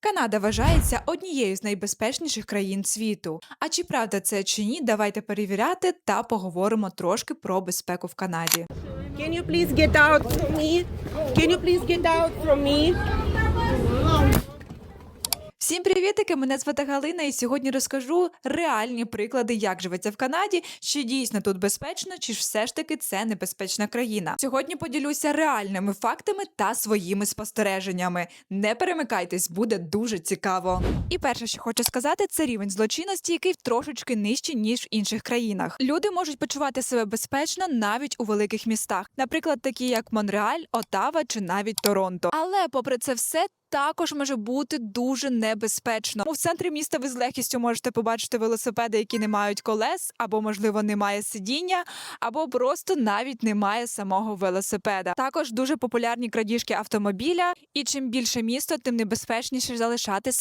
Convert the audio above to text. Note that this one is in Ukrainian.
Канада вважається однією з найбезпечніших країн світу. А чи правда це чи ні? Давайте перевіряти та поговоримо трошки про безпеку в Канаді. Can you please get out from me? Can you please get out from me? Всім привітики! Мене звати Галина, і сьогодні розкажу реальні приклади, як живеться в Канаді, чи дійсно тут безпечно, чи ж все ж таки це небезпечна країна. Сьогодні поділюся реальними фактами та своїми спостереженнями. Не перемикайтесь, буде дуже цікаво. І перше, що хочу сказати, це рівень злочинності, який трошечки нижчий ніж в інших країнах. Люди можуть почувати себе безпечно навіть у великих містах, наприклад, такі як Монреаль, Отава чи навіть Торонто. Але попри це все. Також може бути дуже небезпечно. У центрі міста ви з легкістю можете побачити велосипеди, які не мають колес, або можливо немає сидіння, або просто навіть немає самого велосипеда. Також дуже популярні крадіжки автомобіля, і чим більше місто, тим небезпечніше залишати свій